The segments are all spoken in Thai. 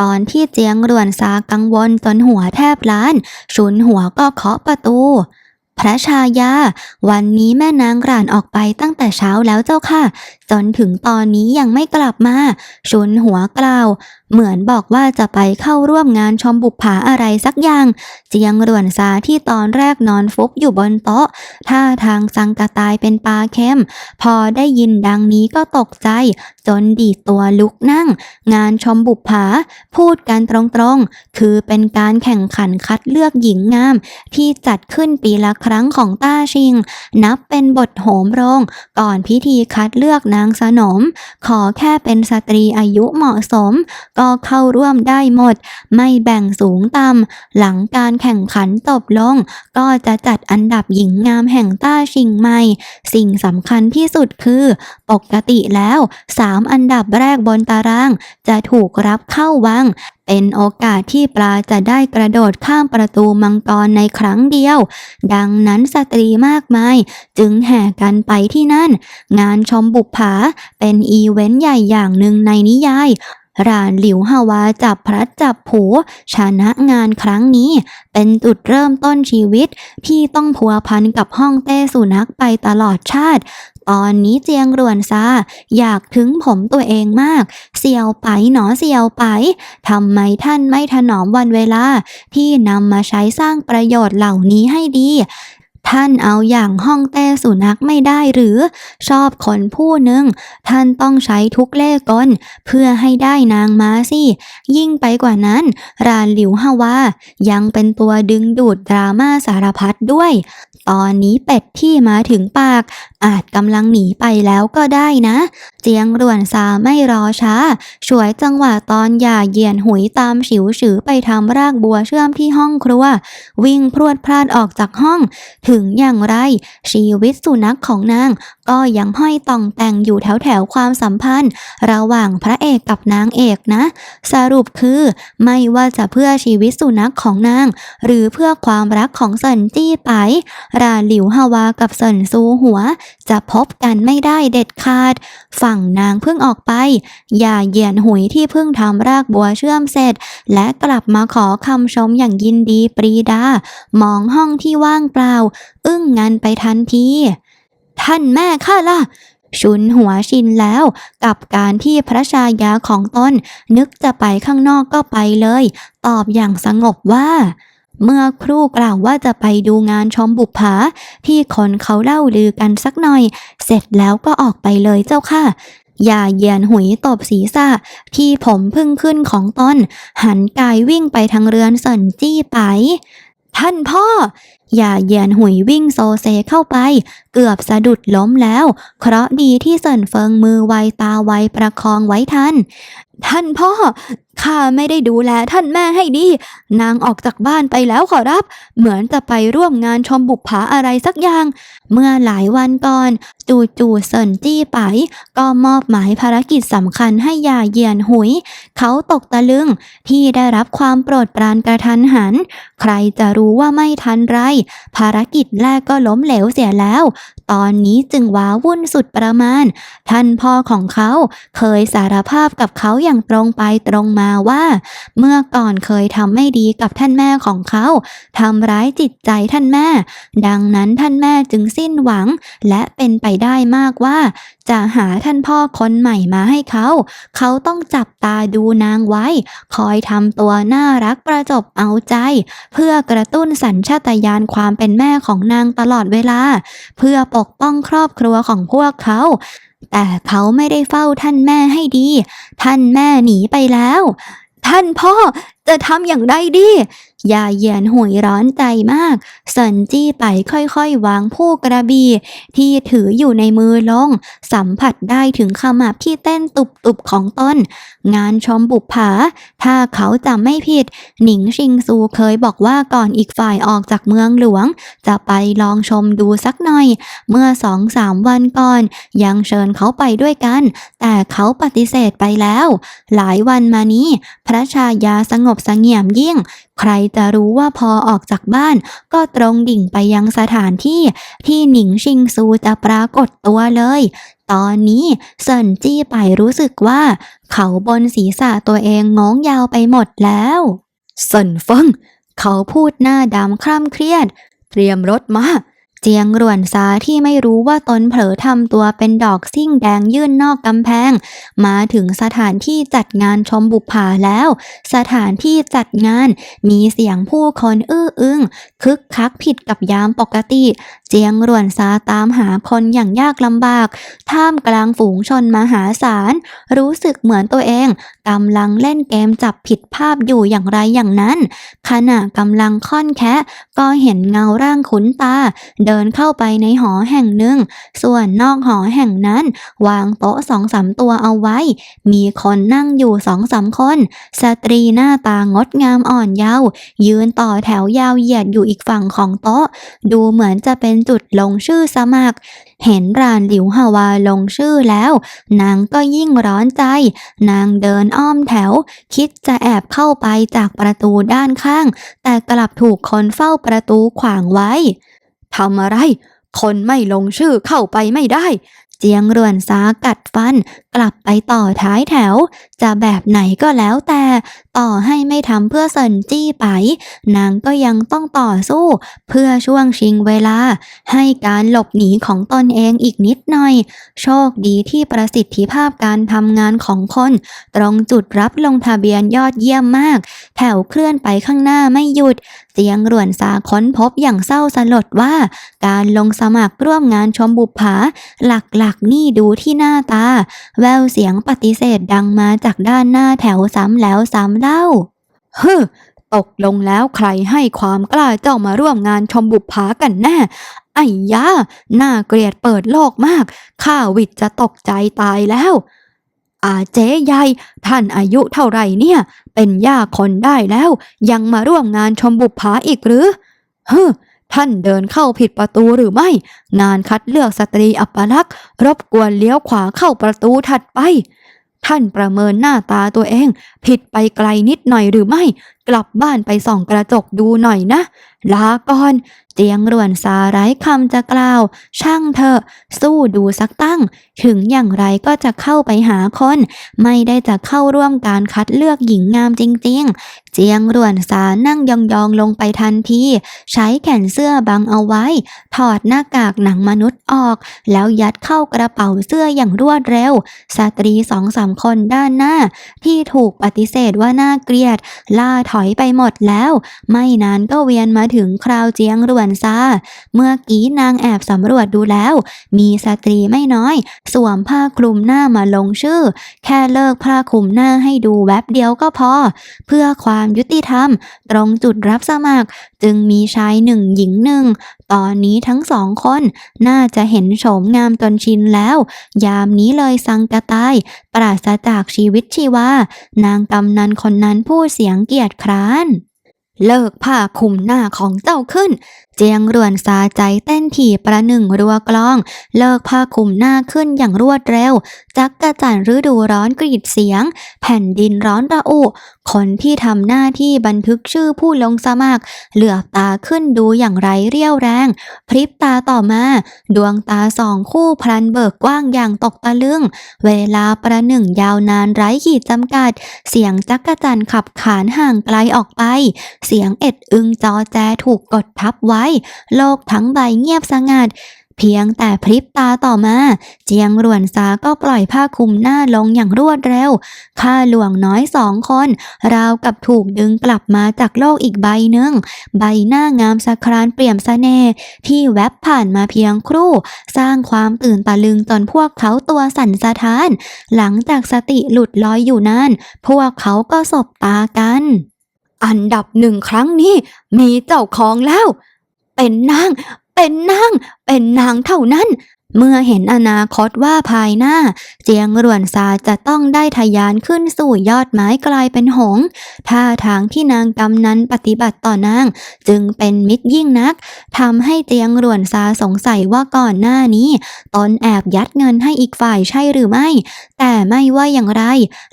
ตอนที่เจียงรวนซากังวลจนหัวแทบล้าน ชุนหัวก็เคาะประตู พระชายา วันนี้แม่นางกรานออกไปตั้งแต่เช้าแล้วเจ้าค่ะ จนถึงตอนนี้ยังไม่กลับมา ชุนหัวกล่าว เหมือนบอกว่าจะไปเข้าร่วมงานชมบุปผาอะไรสักอย่าง เจียงรวนซาที่ตอนแรกนอนฟุบอยู่บนโต๊ะ ท่าทางสังกะตายเป็นปลาเค็มพอได้ยินดังนี้ก็ตกใจ จนดีตัวลุกนั่ง งานชมบุปผา พูดกันตรงๆ คือเป็นการแข่งขันคัดเลือกหญิงงามที่จัดขึ้นปีละครั้งรังของต้าชิง นับเป็นบทโหมโรง ก่อนพิธีคัดเลือกนางสนม ขอแค่เป็นสตรีอายุเหมาะสม ก็เข้าร่วมได้หมด ไม่แบ่งสูงต่ำหลังการแข่งขันจบลง ก็จะจัดอันดับหญิงงามแห่งต้าชิงใหม่ สิ่งสำคัญที่สุดคือ ปกติแล้ว 3 อันดับแรกบนตาราง จะถูกรับเข้าวัง เป็นโอกาสที่ปลาจะได้กระโดดข้ามประตูมังกรในครั้งเดียว ดังนั้นสตรีมากมาย จึงแห่กันไปที่นั่น งานชมบุปผาเป็นอีเวนต์ใหญ่อย่างหนึ่งในนิยายรานหลิวฮาวาจับพลัดจับผูชนะงานครั้งนี้ เป็นจุดเริ่มต้นชีวิตที่ต้องพัวพันกับห้องเต้สุนัขไปตลอดชาติตอนนี้เจียงรวนซาอยากถึงผมตัวเองมาก เสียวไปหนอเสียวไปทำไมท่านไม่ถนอมวันเวลาที่นำมาใช้สร้างประโยชน์เหล่านี้ให้ดี ท่านเอาอย่างห้องเต้สุนัขไม่ได้หรือ ชอบคนผู้หนึ่ง ท่านต้องใช้ทุกเล่กลเพื่อให้ได้นางมาสิ ยิ่งไปกว่านั้น รานหลิวฮาวา ยังเป็นตัวดึงดูดดราม่าสารพัดด้วย ตอนนี้เป็ดที่มาถึงปาก อาจกำลังหนีไปแล้วก็ได้นะ เจียงรวนซาไม่รอช้าช่วยจังหวะตอนหย่าเหยียนหุยตามฉิวฉือไปทำรากบัวเชื่อมที่ห้องครัว วิ่งพรวดพลาดออกจากห้องถึงอย่างไร ชีวิตสุนัขของนาง ก็ยังห้อยต่องแต่งอยู่แถวแถวความสัมพันธ์ ระหว่างพระเอกกับนางเอกนะ สรุปคือไม่ว่าจะเพื่อชีวิตสุนัขของนาง หรือเพื่อความรักของเซินจี้ไป ราหลิวฮาวากับเซินซูหัว จะพบกันไม่ได้เด็ดขาด ฝั่งนางเพิ่งออกไป อย่าเหยียนหุยที่เพิ่งทำรากบัวเชื่อมเสร็จ และกลับมาขอคำชมอย่างยินดีปรีดามองห้องที่ว่างเปล่า อึ้งงันไปทันที ท่านแม่ข้าล่ะ ชุนหัวชินแล้วกับการที่พระชายาของตนนึกจะไปข้างนอกก็ไปเลย ตอบอย่างสงบว่าเมื่อครู่กล่าวว่าจะไปดูงานชมบุปผาที่คนเขาเล่าลือกันสักหน่อย เสร็จแล้วก็ออกไปเลยเจ้าค่ะ อย่าเยียนหุยตบศีรษะที่ผมพึ่งขึ้นของตนหันกายวิ่งไปทางเรือนเสินจี้ไป ท่านพ่อ อย่าเยียนหุยวิ่งโซเซเข้าไป เกือบสะดุดล้มแล้ว เคราะดีที่เสินเฟิงมือไวตาไวประคองไว้ทัน ท่านพ่อ ข้าไม่ได้ดูแลท่านแม่ให้ดี นางออกจากบ้านไปแล้วขอรับ เหมือนจะไปร่วมงานชมบุปผาอะไรสักอย่าง เมื่อหลายวันก่อน จู่จู่เซินจี้ไป ก็มอบหมายภารกิจสำคัญให้ยาเยียนหุย เขาตกตะลึงที่ได้รับความโปรดปรานกระทันหัน ใครจะรู้ว่าไม่ทันไรภารกิจแรกก็ล้มเหลวเสียแล้ว ตอนนี้จึงว้าวุ่นสุดประมาณ ท่านพ่อของเขาเคยสารภาพกับเขาอย่างตรงไปตรงมาว่า เมื่อก่อนเคยทำไม่ดีกับท่านแม่ของเขาทำร้ายจิตใจท่านแม่ ดังนั้นท่านแม่จึงสิ้นหวัง และเป็นไปได้มากว่า จะหาท่านพ่อคนใหม่มาให้เขา เขาต้องจับตาดูนางไว้ คอยทำตัวน่ารักประจบเอาใจ เพื่อกระตุ้นสัญชาตญาณความเป็นแม่ของนางตลอดเวลา เพื่อปกป้องครอบครัวของพวกเขา แต่เขาไม่ได้เฝ้าท่านแม่ให้ดี ท่านแม่หนีไปแล้ว ท่านพ่อ จะทำอย่างไรดียาเยียนหุยร้อนใจมากเซินจี้ไปค่อยๆ วางผู้กระบี่ที่ถืออยู่ในมือลง สัมผัสได้ถึงขมับที่เต้นตุบๆของตนงานชมบุปผา ถ้าเขาจำไม่ผิด หนิงชิงซูเคยบอกว่าก่อนอีกฝ่ายออกจากเมืองหลวง จะไปลองชมดูสักหน่อย เมื่อสองสามวันก่อน ยังเชิญเขาไปด้วยกัน แต่เขาปฏิเสธไปแล้ว หลายวันมานี้ พระชายาสงบสงี่ยมยิ่ง ใครจะรู้ว่าพอออกจากบ้าน ก็ตรงดิ่งไปยังสถานที่ ที่หนิงชิงซูจะปรากฏตัวเลย ตอนนี้เซินจี้ไปรู้สึกว่า เขาบนศีรษะตัวเองงองยาวไปหมดแล้วเซินเฟิงเขาพูดหน้าดำคร่ำเครียด เตรียมรถมา เจียงรวนซาที่ไม่รู้ว่าตนเผลอทำตัวเป็นดอกซิ่งแดงยื่นนอกกำแพง มาถึงสถานที่จัดงานชมบุปผาแล้ว สถานที่จัดงานมีเสียงผู้คนอื้ออึงคึกคักผิดกับยามปกติ เจียงรวนซาตามหาคนอย่างยากลำบาก ท่ามกลางฝูงชนมหาศาล รู้สึกเหมือนตัวเองกำลังเล่นเกมจับผิดภาพอยู่อย่างไรอย่างนั้น ขณะกำลังค่อนแคะก็เห็นเงาร่างขุนตา เดินเข้าไปในหอแห่งหนึ่ง ส่วนนอกหอแห่งนั้น วางโต๊ะสองสามตัวเอาไว้ มีคนนั่งอยู่สองสามคน สตรีหน้าตางดงามอ่อนเยาว์ยืนต่อแถวยาวเหยียดอยู่อีกฝั่งของโต๊ะ ดูเหมือนจะเป็นจุดลงชื่อสมัคร เห็นรานหลิวฮาวาลงชื่อแล้ว นางก็ยิ่งร้อนใจ นางเดินอ้อมแถว คิดจะแอบเข้าไปจากประตูด้านข้าง แต่กลับถูกคนเฝ้าประตูขวางไว้ทำอะไร คนไม่ลงชื่อเข้าไปไม่ได้ เจียงรวนซากัดฟัน กลับไปต่อท้ายแถว จะแบบไหนก็แล้วแต่ ต่อให้ไม่ทำเพื่อเซินจี้ไป นางก็ยังต้องต่อสู้ เพื่อช่วงชิงเวลา ให้การหลบหนีของตนเองอีกนิดหน่อย โชคดีที่ประสิทธิภาพการทำงานของคน ตรงจุดรับลงทะเบียนยอดเยี่ยมมาก แถวเคลื่อนไปข้างหน้าไม่หยุดเจียงรวนซาค้นพบอย่างเศร้าสลดว่า การลงสมัครร่วมงานชมบุปผาหลักๆนี่ดูที่หน้าตา แววเสียงปฏิเสธดังมาจากด้านหน้าแถวซ้ำแล้วซ้ำเล่าฮึตกลงแล้วใครให้ความกล้าเจ้ามาร่วมงานชมบุปผากันแน่ ไอ้ยาน่าเกลียดเปิดโลกมาก ข้าวิทย์จะตกใจตายแล้ว อาเจ๊ใหญ่ท่านอายุเท่าไหร่เนี่ย เป็นย่าคนได้แล้ว ยังมาร่วมงานชมบุปผาอีกหรือฮึ ท่านเดินเข้าผิดประตูหรือไม่ งานคัดเลือกสตรีอัปลักษ์รบกวนเลี้ยวขวาเข้าประตูถัดไป ท่านประเมินหน้าตาตัวเอง ผิดไปไกลนิดหน่อยหรือไม่ กลับบ้านไปส่องกระจกดูหน่อยนะ ลาก่อน เจียงรวนสาไร้คำจะกล่าว ช่างเถอะสู้ดูสักตั้ง ถึงอย่างไรก็จะเข้าไปหาคน ไม่ได้จะเข้าร่วมการคัดเลือกหญิงงามจริง ๆ เจียงรวนสานั่งยองๆลงไปทันที ใช้แขนเสื้อบังเอาไว้ ถอดหน้ากากหนังมนุษย์ออก แล้วยัดเข้ากระเป๋าเสื้ออย่างรวดเร็ว สตรีสองสามคนด้านหน้า ที่ถูกปฏิเสธว่าน่าเกลียด ล่าถอยไปหมดแล้ว ไม่นานก็เวียนมาถึงคราวเจียงรวนซา เมื่อกี้นางแอบสำรวจดูแล้ว มีสตรีไม่น้อย สวมผ้าคลุมหน้ามาลงชื่อ แค่เลิกผ้าคลุมหน้าให้ดูแวบเดียวก็พอ เพื่อความยุติธรรม ตรงจุดรับสมัคร จึงมีชายหนึ่งหญิงหนึ่ง ตอนนี้ทั้งสองคน น่าจะเห็นโฉมงามจนชินแล้ว ยามนี้เลยสังกะตาย ปราศจากชีวิตชีวา นางกำนันคนนั้นพูดเสียงเกียจคร้านเลิกผ้าคลุมหน้าของเจ้าขึ้น เจียงรวนซาใจเต้นถี่ประหนึ่งรัวกลอง เลิกผ้าคลุมหน้าขึ้นอย่างรวดเร็ว จักกระจันฤดูร้อนกรีดเสียง แผ่นดินร้อนระอุ คนที่ทำหน้าที่บันทึกชื่อผู้ลงสมัคร เหลือบตาขึ้นดูอย่างไรเรี่ยวแรง พริบตาต่อมา ดวงตาสองคู่พลันเบิกกว้างอย่างตกตะลึง เวลาประหนึ่งยาวนานไร้ขีดจำกัด เสียงจักกระจันขับขานห่างไกลออกไป เสียงเอ็ดอึงจอแจถูกกดทับไว้โลกทั้งใบเงียบสงัด เพียงแต่พริบตาต่อมา เจียงรวนซาก็ปล่อยผ้าคลุมหน้าลงอย่างรวดเร็ว ข้าหลวงน้อยสองคน ราวกับถูกดึงกลับมาจากโลกอีกใบหนึ่ง ใบหน้างามสะครานเปี่ยมเสน่ห์ที่แวบผ่านมาเพียงครู่ สร้างความตื่นตะลึงจนพวกเขาตัวสั่นสะท้าน หลังจากสติหลุดลอยอยู่นานพวกเขาก็สบตากันอันดับหนึ่งครั้งนี้มีเจ้าของแล้ว เป็นนาง เป็นนาง เป็นนางเท่านั้น เมื่อเห็นอนาคตว่าภายหน้า เจียงรวนซาจะต้องได้ทะยานขึ้นสู่ยอดไม้กลายเป็นหงส์ท่าทางที่นางกำนั้นปฏิบัติต่อนาง จึงเป็นมิตรยิ่งนักทำให้เจียงรวนซาสงสัยว่าก่อนหน้านี้ ตนแอบยัดเงินให้อีกฝ่ายใช่หรือไม่ แต่ไม่ว่าอย่างไร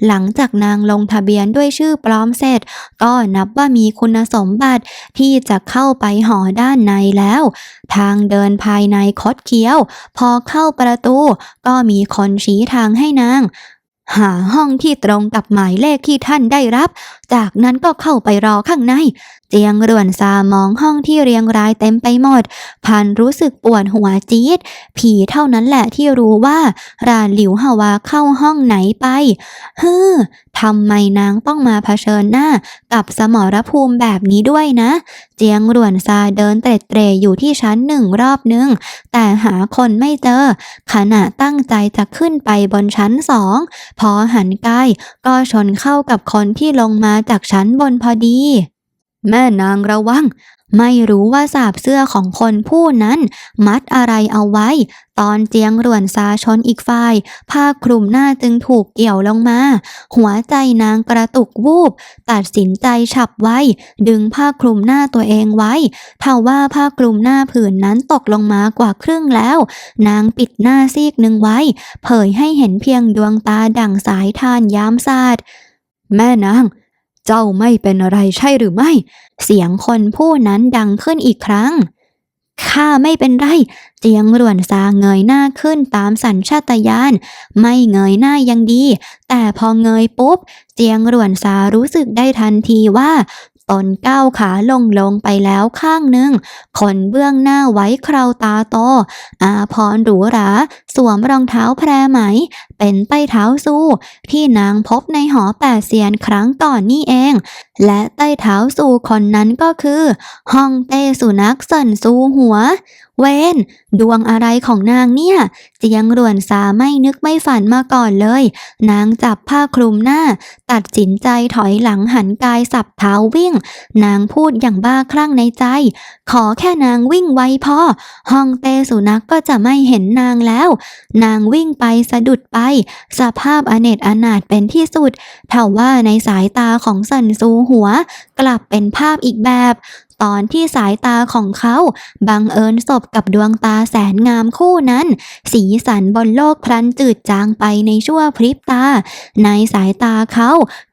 หลังจากนางลงทะเบียนด้วยชื่อปลอมเสร็จ ก็นับว่ามีคุณสมบัติที่จะเข้าไปหอด้านในแล้ว ทางเดินภายในคดเคี้ยวพออเข้าประตู ก็มีคนชี้ทางให้นาง หาห้องที่ตรงกับหมายเลขที่ท่านได้รับ จากนั้นก็เข้าไปรอข้างในเจียงรวนซามองห้องที่เรียงรายเต็มไปหมด พันรู้สึกปวดหัวจี๊ด ผีเท่านั้นแหละที่รู้ว่ารานหลิวฮาวาเข้าห้องไหนไปฮึอทำไมนางต้องมาเผชิญหน้า กับสมรภูมิแบบนี้ด้วยนะ เจียงรวนซาเดินเตร็ดเตรอยู่ที่ชั้นหนึ่งรอบนึง แต่หาคนไม่เจอ ขณะตั้งใจจะขึ้นไปบนชั้นสอง พอหันกายก็ชนเข้ากับคนที่ลงมาจากชั้นบนพอดี แม่นางระวัง ไม่รู้ว่าสาบเสื้อของคนผู้นั้น มัดอะไรเอาไว้ ตอนเจียงร่วนซาชนอีกฝ่าย ผ้าคลุมหน้าจึงถูกเกี่ยวลงมา หัวใจนางกระตุกวูบ ตัดสินใจฉับไว้ ดึงผ้าคลุมหน้าตัวเองไว้เท่าว่าผ้าคลุมหน้าผืนนั้นตกลงมากว่าครึ่งแล้ว นางปิดหน้าซีกหนึ่งไว้ เผยให้เห็นเพียงดวงตาดั่งสายทานยามสาดแม่นาง เจ้าไม่เป็นอะไรใช่หรือไม่ เสียงคนผู้นั้นดังขึ้นอีกครั้ง ข้าไม่เป็นไร เจียงรวนซาเงยหน้าขึ้นตามสัญชาตญาณ ไม่เงยหน้ายังดี แต่พอเงยปุ๊บ เจียงรวนซารู้สึกได้ทันทีว่าตนก้าวขาลงลงไปแล้วข้างหนึ่ง คนเบื้องหน้าไว้คราวตาโต อาพรหรูหรา สวมรองเท้าแพรไหม เป็นใต้เท้าสู้ที่นางพบในหอแปดเซียนครั้งก่อนนี่เอง และใต้เท้าสู่คนนั้นก็คือฮ่องเต้สุนัขสันซูหัว เวนดวงอะไรของนางเนี่ย เจียงรวนสาไม่นึกไม่ฝันมาก่อนเลย นางจับผ้าคลุมหน้า ตัดสินใจถอยหลังหันกายสับเท้าวิ่ง นางพูดอย่างบ้าคลั่งในใจ ขอแค่นางวิ่งไวพอฮ่องเต้สุนัขก็จะไม่เห็นนางแล้ว นางวิ่งไปสะดุดไปสภาพอเนจอนาถเป็นที่สุดเท่าว่าในสายตาของสันซูหัว กลับเป็นภาพอีกแบบ ตอนที่สายตาของเขาบังเอิญสบกับดวงตาแสนงามคู่นั้น สีสันบนโลกพลันจืดจางไปในชั่วพริบตา ในสายตาเขา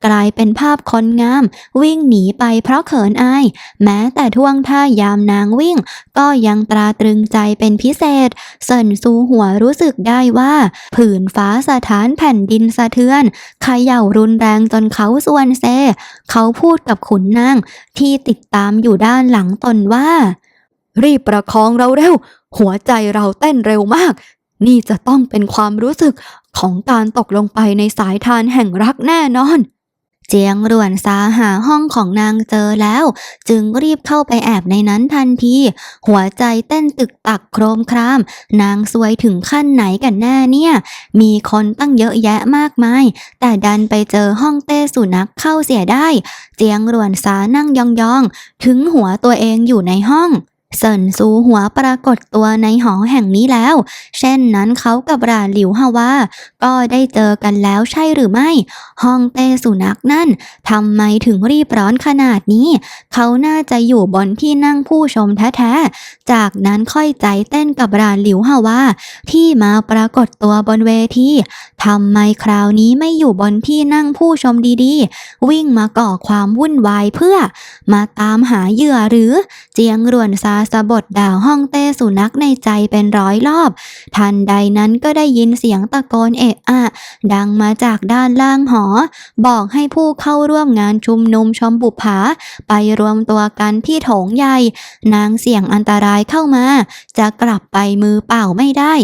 กลายเป็นภาพคนงาม วิ่งหนีไปเพราะเขินอาย แม้แต่ท่วงท่ายามนางวิ่ง ก็ยังตราตรึงใจเป็นพิเศษเซินซูหัวรู้สึกได้ว่า ผืนฟ้าสถานแผ่นดินสะเทือนเขย่ารุนแรงจนเขาส่วนเซ เขาพูดกับขุนนางที่ติดตามอยู่ได้านหลังตนว่า รีบประคองเราเร็ว หัวใจเราเต้นเร็วมาก นี่จะต้องเป็นความรู้สึกของการตกลงไปในสายทานแห่งรักแน่นอน เจียงรวนสาหาห้องของนางเจอแล้ว จึงรีบเข้าไปแอบในนั้นทันที หัวใจเต้นตึกตักโครมคราม นางซวยถึงขั้นไหนกันแน่เนี่ย มีคนตั้งเยอะแยะมากมาย แต่ดันไปเจอห้องเต้สุนัขเข้าเสียได้ เจียงรวนสานั่งยองๆ ถึงหัวตัวเองอยู่ในห้อง เซินซูหัวปรากฏตัวในหอแห่งนี้แล้ว เช่นนั้นเขากับราหลิวฮาวาก็ได้เจอกันแล้วใช่หรือไม่ห้องเต้สุนัขนั่นทำไมถึงรีบร้อนขนาดนี้ เขาน่าจะอยู่บนที่นั่งผู้ชมแท้ๆ จากนั้นค่อยใจเต้นกับราหลิวฮาวาที่มาปรากฏตัวบนเวทีทำไมคราวนี้ไม่อยู่บนที่นั่งผู้ชมดีๆ วิ่งมาก่อความวุ่นวายเพื่อ มาตามหาเหยื่อหรือเจียงรวนซาสะบดด่าห้องเต้สุนัขในใจเป็นร้อยรอบ ทันใดนั้นก็ได้ยินเสียงตะโกนเอะอะ ดังมาจากด้านล่างหอ บอกให้ผู้เข้าร่วมงานชุมนุมชมบุปผา ไปรวมตัวกันที่โถงใหญ่ นางเสี่ยงอันตรายเข้ามา จะกลับไปมือเปล่าไม่ได้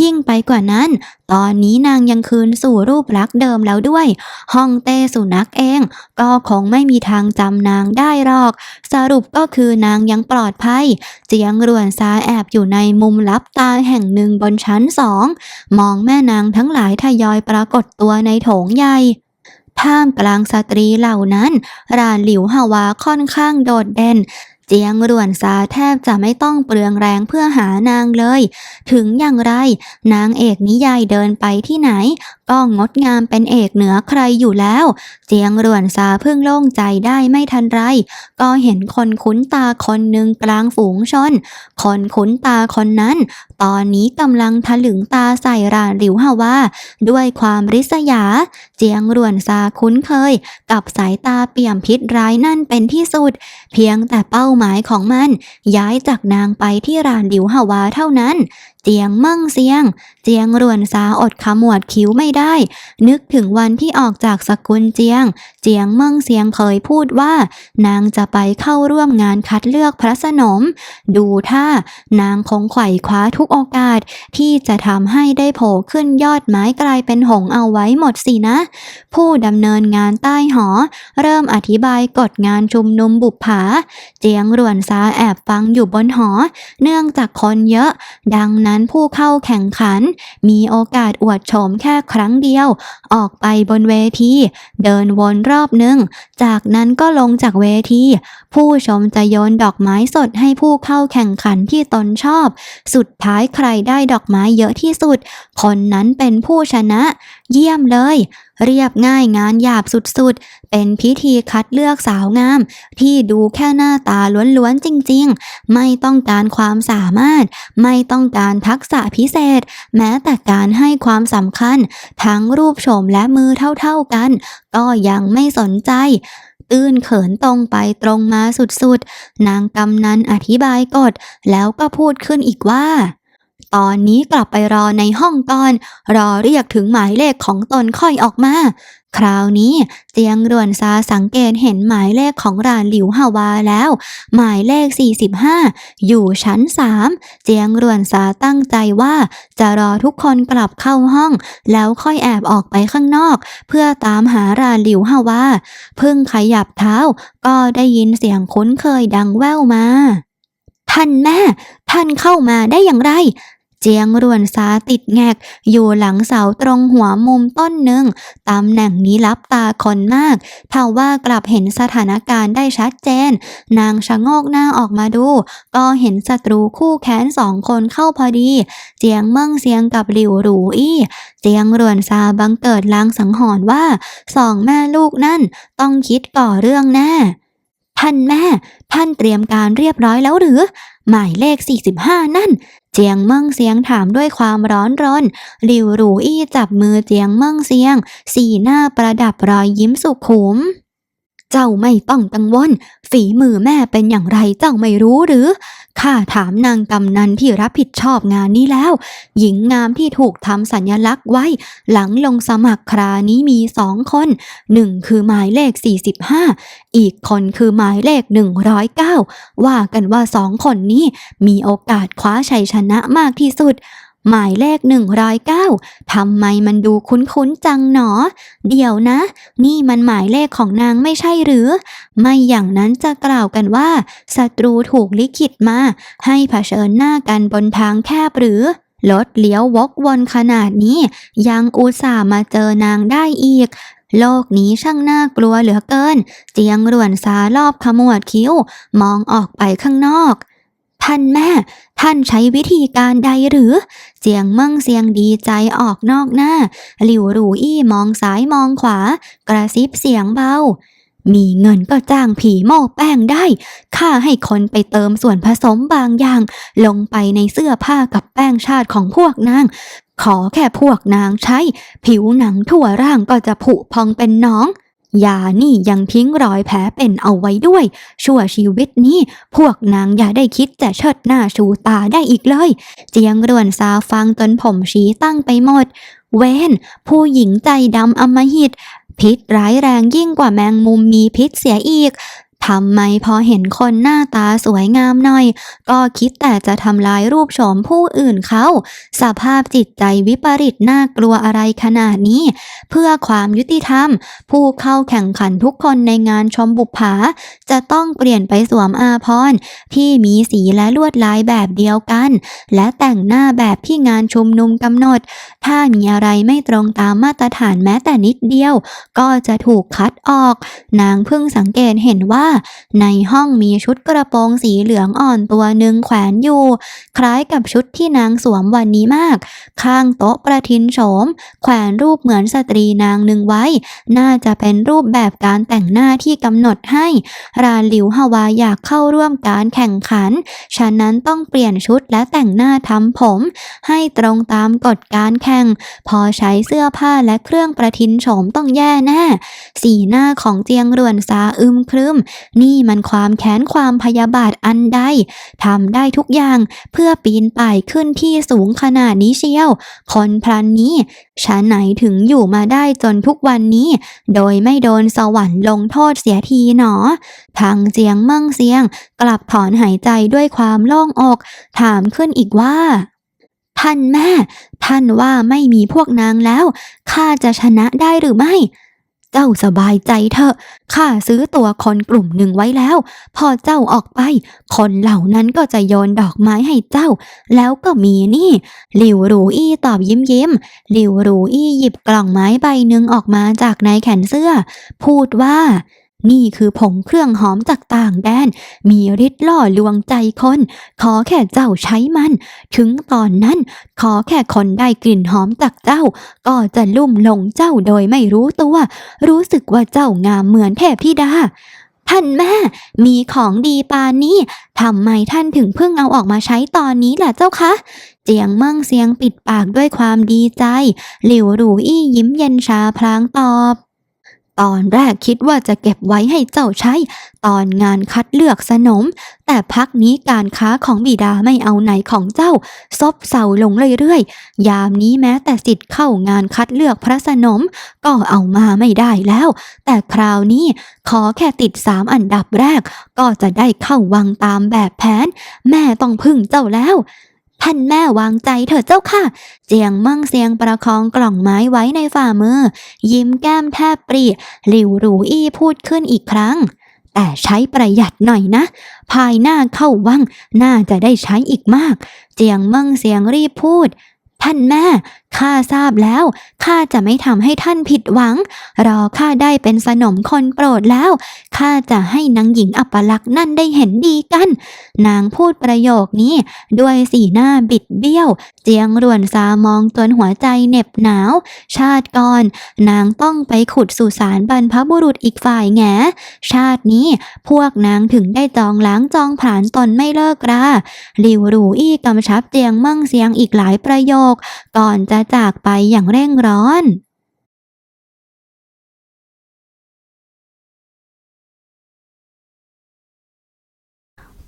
ยิ่งไปกว่านั้น ตอนนี้นางยังคืนสู่รูปลักษณ์เดิมแล้วด้วย ห้องเต้สุนัขเอง ก็คงไม่มีทางจำนางได้หรอก สรุปก็คือนางยังปลอดภัย เจียงรวนซาแอบอยู่ในมุมลับตาแห่งหนึ่งบนชั้นสอง มองแม่นางทั้งหลายทยอยปรากฏตัวในโถงใหญ่ท่ามกลางสตรีเหล่านั้น รานหลิวฮาวาค่อนข้างโดดเด่น เจียงรวนซาแทบจะไม่ต้องเปลืองแรงเพื่อหานางเลย ถึงอย่างไร นางเอกนิยายเดินไปที่ไหน ก็งดงามเป็นเอกเหนือใครอยู่แล้ว เจียงรวนซาเพิ่งโล่งใจได้ไม่ทันไร ก็เห็นคนคุ้นตาคนหนึ่งกลางฝูงชน คนคุ้นตาคนนั้น ตอนนี้กำลังทะลึงตาใส่รานหลิวฮาว่า ด้วยความริษยา เจียงรวนซาคุ้นเคย กับสายตาเปี่ยมพิษร้ายนั่นเป็นที่สุด เพียงแต่เป้าหมายของมัน ย้ายจากนางไปที่รานหลิวฮาวาเท่านั้น เจียงมั่งเซียง เจียงรวนซาอดขมวดคิ้วไม่ได้นึกถึงวันที่ออกจากสกุลเจียง เจียงมั่งเซียงเคยพูดว่า นางจะไปเข้าร่วมงานคัดเลือกพระสนม ดูท่านางคงไขว่คว้าทุกโอกาส ที่จะทำให้ได้โผล่ขึ้นยอดไม้กลายเป็นหงเอาไว้หมดสินะ ผู้ดำเนินงานใต้หอ เริ่มอธิบายกฎงานชุมนุมบุปผา เจียงรวนซาแอบฟังอยู่บนหอ เนื่องจากคนเยอะ ดังนั้นผู้เข้าแข่งขัน มีโอกาสอวดโฉมแค่ครั้งเดียว ออกไปบนเวที เดินวนรอบหนึ่ง จากนั้นก็ลงจากเวที ผู้ชมจะโยนดอกไม้สดให้ผู้เข้าแข่งขันที่ตนชอบ สุดท้ายใครได้ดอกไม้เยอะที่สุด คนนั้นเป็นผู้ชนะ เยี่ยมเลย เรียบง่ายงานหยาบสุดๆ เป็นพิธีคัดเลือกสาวงาม ที่ดูแค่หน้าตาล้วนๆจริงๆ ไม่ต้องการความสามารถ ไม่ต้องการทักษะพิเศษ แม้แต่การให้ความสำคัญ ทั้งรูปโฉมและมือเท่าๆกัน ก็ยังไม่สนใจตื้นเขินตรงไปตรงมาสุดๆ นางกำนันอธิบายกฎแล้วก็พูดขึ้นอีกว่า ตอนนี้กลับไปรอในห้องก่อน รอเรียกถึงหมายเลขของตนค่อยออกมา คราวนี้เจียงรวนซาสังเกตเห็นหมายเลขของรานหลิวฮาวาแล้ว หมายเลข 45 อยู่ชั้น 3 เจียงรวนซาตั้งใจว่า จะรอทุกคนกลับเข้าห้อง แล้วค่อยแอบออกไปข้างนอก เพื่อตามหารานหลิวฮาวาเพิ่งขยับเท้า ก็ได้ยินเสียงคุ้นเคยดังแว่วมาท่านแม่ ท่านเข้ามาได้อย่างไร เจียงรวนซาติดแงก อยู่หลังเสาตรงหัวมุมต้นหนึ่งตำแหน่งนี้ลับตาคนมากทว่ากลับเห็นสถานการณ์ได้ชัดเจน นางชะโงกหน้าออกมาดู ก็เห็นศัตรูคู่แค้นสองคนเข้าพอดี เจียงเมิ่งเซียงกับหลิวหรูอี้เจียงรวนซาบังเกิดลางสังหรณ์ว่าสองแม่ลูกนั่นต้องคิดก่อเรื่องแน่ท่านแม่ ท่านเตรียมการเรียบร้อยแล้วหรือ หมายเลข 45 นั่น เจียงเมิ่งเสียงถามด้วยความร้อนรนหลิวหรูอี้จับมือเจียงเมิ่งเสียง สีหน้าประดับรอยยิ้มสุขุม เจ้าไม่ต้องกังวล ฝีมือแม่เป็นอย่างไรเจ้าไม่รู้หรือ ข้าถามนางกำนันที่รับผิดชอบงานนี้แล้ว หญิงงามที่ถูกทำสัญลักษณ์ไว้ หลังลงสมัครครานี้มีสองคนหนึ่งคือหมายเลข 45 อีกคนคือหมายเลข 109 ว่ากันว่าสองคนนี้มีโอกาสคว้าชัยชนะมากที่สุด หมายเลข 109ทำไมมันดูคุ้นๆจังหนอ เดี๋ยวนะ นี่มันหมายเลขของนางไม่ใช่หรือ ไม่อย่างนั้นจะกล่าวกันว่าศัตรูถูกลิขิตมา ให้เผชิญหน้ากันบนทางแคบหรือรถเลี้ยววกวนขนาดนี้ ยังอุตส่าห์มาเจอนางได้อีก โลกนี้ช่างน่ากลัวเหลือเกิน เจียงรวนซารอบขมวดคิ้ว มองออกไปข้างนอก ท่านแม่ ท่านใช้วิธีการใดหรือเจียงมั่งเสียงดีใจออกนอกหน้า หลิวหรูอี้มองซ้ายมองขวา กระซิบเสียงเบา มีเงินก็จ้างผีโม้แป้งได้ ข้าให้คนไปเติมส่วนผสมบางอย่าง ลงไปในเสื้อผ้ากับแป้งชาติของพวกนางขอแค่พวกนางใช้ ผิวหนังทั่วร่างก็จะผุพองเป็นน้อง ยานี่ยังทิ้งรอยแผลเป็นเอาไว้ด้วย ชั่วชีวิตนี้ พวกนางอย่าได้คิดจะเชิดหน้าชูตาได้อีกเลย เจียงรวนซาฟังจนผมชี้ตั้งไปหมด เวนผู้หญิงใจดำอมหิต พิษร้ายแรงยิ่งกว่าแมงมุมมีพิษเสียอีก ทำไมพอเห็นคนหน้าตาสวยงามหน่อย ก็คิดแต่จะทำลายรูปโฉมผู้อื่นเขา สภาพจิตใจวิปริตน่ากลัวอะไรขนาดนี้ เพื่อความยุติธรรม ผู้เข้าแข่งขันทุกคนในงานชมบุปผา จะต้องเปลี่ยนไปสวมอาภรที่มีสีและลวดลายแบบเดียวกัน และแต่งหน้าแบบที่งานชุมนุมกำหนด ถ้ามีอะไรไม่ตรงตามมาตรฐานแม้แต่นิดเดียว ก็จะถูกคัดออก นางเพิ่งสังเกตเห็นว่าในห้องมีชุดกระโปรงสีเหลืองอ่อนตัวหนึ่งแขวนอยู่ คล้ายกับชุดที่นางสวมวันนี้มาก ข้างโต๊ะประทินโฉม แขวนรูปเหมือนสตรีนางหนึ่งไว้ น่าจะเป็นรูปแบบการแต่งหน้าที่กำหนดให้ ราหลิวฮาวาอยากเข้าร่วมการแข่งขัน ฉะนั้นต้องเปลี่ยนชุดและแต่งหน้าทำผม ให้ตรงตามกฎการแข่ง พอใช้เสื้อผ้าและเครื่องประทินโฉมต้องแย่แน่ สีหน้าของเจียงรวนซาอึมครึมนี่มันความแค้นความพยาบาทอันใดทำได้ทุกอย่างเพื่อปีนป่ายขึ้นที่สูงขนาดนี้เชียว คนพลันนี้ฉันไหนถึงอยู่มาได้จนทุกวันนี้ โดยไม่โดนสวรรค์ลงโทษเสียทีหนอ ทางเจียงเมั่งเซียง กลับถอนหายใจด้วยความโล่งอก ถามขึ้นอีกว่าท่านแม่ ท่านว่าไม่มีพวกนางแล้ว ข้าจะชนะได้หรือไม่ เจ้าสบายใจเถอะ ข้าซื้อตัวคนกลุ่มหนึ่งไว้แล้ว พอเจ้าออกไป คนเหล่านั้นก็จะโยนดอกไม้ให้เจ้า แล้วก็มีนี่หลิวหรูอี้ตอบยิ้มยิ้มหลิวหรูอี้หยิบกล่องไม้ใบหนึ่งออกมาจากในแขนเสื้อ พูดว่า นี่คือผงเครื่องหอมจากต่างแดน มีฤทธิ์ล่อลวงใจคน ขอแค่เจ้าใช้มัน ถึงตอนนั้น ขอแค่คนได้กลิ่นหอมจากเจ้า ก็จะลุ่มหลงเจ้าโดยไม่รู้ตัว รู้สึกว่าเจ้างามเหมือนเทพธิดา ท่านแม่ มีของดีปานนี้ทำไมท่านถึงเพิ่งเอาออกมาใช้ตอนนี้ล่ะเจ้าคะเจียงมั่งเสียงปิดปากด้วยความดีใจ หลิวหรูอี้ยิ้มเย็นชาพลางตอบ ตอนแรกคิดว่าจะเก็บไว้ให้เจ้าใช้ ตอนงานคัดเลือกสนม แต่พักนี้การค้าของบิดาไม่เอาไหนของเจ้า ซบเซาลงเรื่อยๆ ยามนี้แม้แต่สิทธิ์เข้างานคัดเลือกพระสนม ก็เอามาไม่ได้แล้ว แต่คราวนี้ขอแค่ติดสามอันดับแรก ก็จะได้เข้าวังตามแบบแผน แม่ต้องพึ่งเจ้าแล้ว ท่านแม่วางใจเถิดเจ้าค่ะ เจียงมั่งเสียงประคองกล่องไม้ไว้ในฝ่ามือ ยิ้มแก้มแทบปรีหลิวหรูอี้พูดขึ้นอีกครั้ง แต่ใช้ประหยัดหน่อยนะ ภายหน้าเข้าวังน่าจะได้ใช้อีกมาก เจียงมั่งเสียงรีบพูด ท่านแม่ข้าทราบแล้วข้าจะไม่ทำให้ท่านผิดหวัง รอข้าได้เป็นสนมคนโปรดแล้วข้าจะให้นางหญิงอัปลักษณ์นั่นได้เห็นดีกัน นางพูดประโยคนี้ ด้วยสีหน้าบิดเบี้ยว เจียงรวนซามองจนหัวใจเหน็บหนาว ชาติก่อน นางต้องไปขุดสุสานบรรพบุรุษอีกฝ่ายแงชาตินี้พวกนางถึงได้จองล้างจองผลานตนไม่เลิกราหลิวรูอี้กำชับเจียงมั่งเสียงอีกหลายประโยค ก่อนจะะจากไปอย่างเร่งร้อน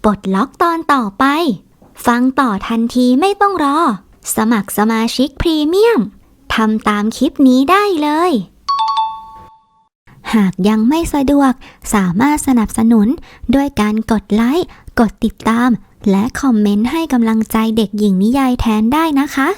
ปลดล็อกตอนต่อไป ฟังต่อทันทีไม่ต้องรอ สมัครสมาชิกพรีเมียมทำตามคลิปนี้ได้เลย หากยังไม่สะดวกสามารถสนับสนุนด้วยการกดไลค์ กดติดตาม และคอมเมนต์ให้กำลังใจเด็กหญิงนิยายแทนได้นะคะ